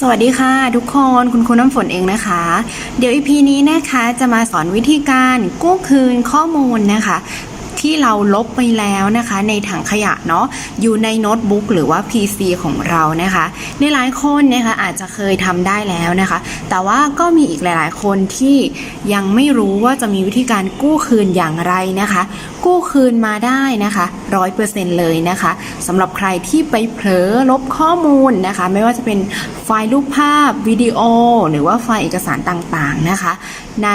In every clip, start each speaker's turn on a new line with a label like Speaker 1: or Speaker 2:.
Speaker 1: สวัสดีค่ะทุกคนคุณครูน้ำฝนเองนะคะ เดี๋ยว EP นี้นะคะจะมาสอนวิธีการกู้คืนข้อมูลนะคะ ที่เราลบไปแล้วนะคะ ในถังขยะเนาะอยู่ในโน้ตบุ๊กหรือว่า PC ของเรานะคะในหลายคนนะคะอาจจะเคยทำได้แล้วนะคะ แต่ว่าก็มีอีกหลาย ๆ คนที่ยังไม่รู้ว่าจะมีวิธีการกู้คืนอย่างไรนะคะ กู้คืนมาได้นะคะร้อยเปอร์เซ็นต์เลยนะคะสำหรับใครที่ไปเผลอลบข้อมูลนะคะ ไม่ว่าจะเป็น ไฟล์รูปภาพวิดีโอ หรือว่าไฟล์เอกสารต่างๆนะคะ ใน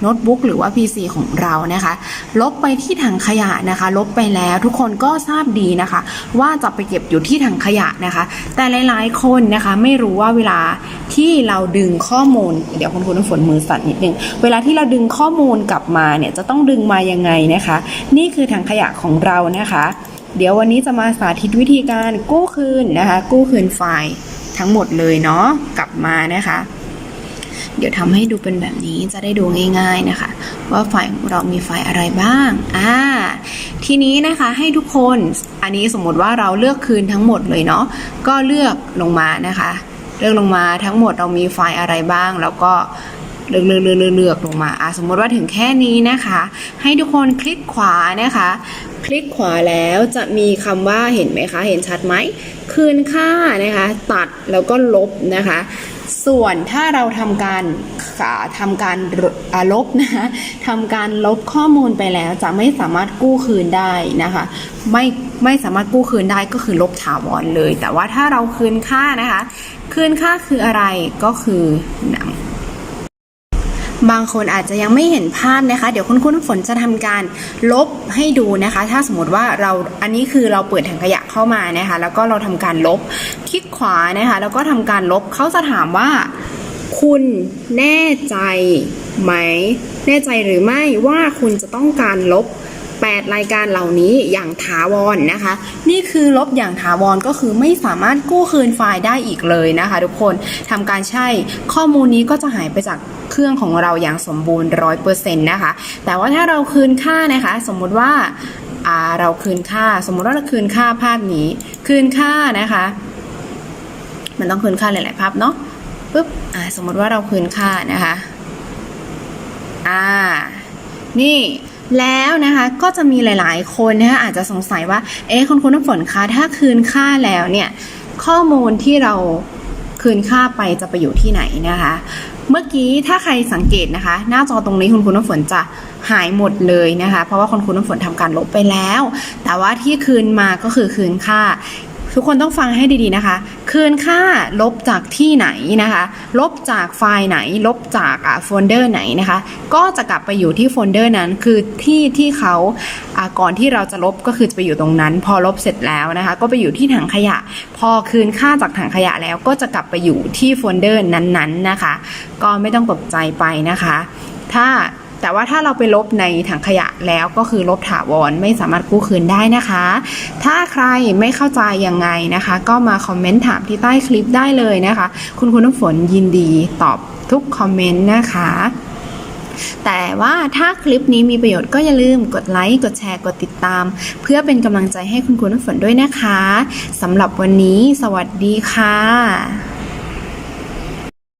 Speaker 1: โน้ตบุ๊กหรือว่า PC ของเรานะคะ ลบไปที่ถังขยะนะคะ ลบไปแล้วทุกคนก็ทราบดีนะคะ ว่าจะไปเก็บอยู่ที่ถังขยะนะคะ แต่หลายๆคนนะคะไม่รู้ว่าเวลาที่เราดึงข้อมูล เดี๋ยวคุณครูน้ำฝนมือสั่นนิดนึงเวลาที่เราดึงข้อมูลกลับมาเนี่ยจะต้องดึงมายังไงนะคะ นี่คือถังขยะของเรานะคะ เดี๋ยววันนี้จะมาสาธิตวิธีการกู้คืนนะคะ กู้คืนไฟล์ ทั้งหมดเลยเนาะกลับมานะคะ เดี๋ยวทำให้ดูเป็นแบบนี้จะได้ดูง่ายๆนะคะ ว่าไฟล์ของเรามีไฟล์อะไรบ้างอ่าทีนี้นะคะให้ทุกคนอันนี้สมมติว่าเราเลือกคืนทั้งหมดเลยเนาะก็เลือกลงมานะคะ เลือกลงมาทั้งหมดเรามีไฟล์อะไรบ้าง แล้วก็เลือกเลือกเลือกเลือกเลือกลงมาอะสมมติว่าถึงแค่นี้นะคะ ให้ทุกคนคลิกขวานะคะ คลิกขวาแล้วจะมีคำว่าเห็นไหมคะ เห็นชัดไหม คืนค่านะคะ ตัดแล้วก็ลบนะคะ ส่วนถ้าเราทำการทำการลบนะคะทำการลบข้อมูลไปแล้วจะไม่สามารถกู้คืนได้นะคะ ไม่ไม่สามารถกู้คืนได้ก็คือลบถาวรเลย แต่ว่าถ้าเราคืนค่านะคะ คืนค่าคืออะไรก็คือหนัง บางคนอาจจะยังไม่เห็นภาพนะคะ เดี๋ยวคุณคุณฝนจะทำการลบให้ดูนะคะ ถ้าสมมติว่าเราอันนี้คือเราเปิดถังขยะเข้ามานะคะ แล้วก็เราทำการลบคลิกขวานะคะ แล้วก็ทำการลบเขาจะถามว่า คุณแน่ใจไหม แน่ใจหรือไม่ว่าคุณจะต้องการลบ 8 รายการเหล่านี้อย่างถาวรนนะคะ นี่คือลบอย่างถาวรก็คือไม่สามารถกู้คืนไฟล์ได้อีกเลยนะคะ ทุกคนทำการใช่ข้อมูลนี้ก็จะหายไปจากเครื่องของเราอย่างสมบูรณ์ร้อยเปอร์เซ็นต์นะคะ แต่ว่าถ้าเราคืนค่านะคะ สมมุติว่าเราคืนค่า สมมุติว่าเราคืนค่าภาพนี้ คืนค่านะคะ มันต้องคืนค่าหลายๆภาพเนาะปุ๊บสมมติว่าเราคืนค่านะคะ อ่า นี่ แล้วนะคะก็จะมีหลายๆ คนนะคะอาจจะสงสัยว่า เอ๊ะคุณคุณน้ำฝนคะถ้าคืนค่าแล้วเนี่ยข้อมูลที่เราคืนค่าไปจะไปอยู่ที่ไหนนะคะ เมื่อกี้ถ้าใครสังเกตนะคะ หน้าจอตรงนี้คุณคุณน้ำฝนจะหายหมดเลยนะคะ เพราะว่าคุณคุณน้ำฝนทำการลบไปแล้ว แต่ว่าที่คืนมาก็คือคืนค่า ทุกคนต้องฟังให้ดีๆนะคะ คืนค่าลบจากที่ไหนนะคะ ลบจากไฟล์ไหน ลบจากอ่าโฟลเดอร์ไหนนะคะ ก็จะกลับไปอยู่ที่โฟลเดอร์นั้น คือที่ที่เขาอ่าก่อนที่เราจะลบก็คือจะไปอยู่ตรงนั้น พอลบเสร็จแล้วนะคะ ก็ไปอยู่ที่ถังขยะ พอคืนค่าจากถังขยะแล้วก็จะกลับไปอยู่ที่โฟลเดอร์นั้นๆนะคะ ก็ไม่ต้องตกใจไปนะคะ ถ้า แต่ว่าถ้าเราไปลบในถังขยะแล้วก็คือลบถาวรไม่สามารถกู้คืนได้นะคะ ถ้าใครไม่เข้าใจยังไงนะคะ ก็มาคอมเมนต์ถามที่ใต้คลิปได้เลยนะคะ คุณคุณน้ำฝนยินดีตอบทุกคอมเมนต์นะคะแต่ว่าถ้าคลิปนี้มีประโยชน์ก็อย่าลืมกดไลค์กดแชร์กดติดตาม เพื่อเป็นกำลังใจให้คุณครูน้ำฝนด้วยนะคะสำหรับวันนี้ สวัสดีค่ะ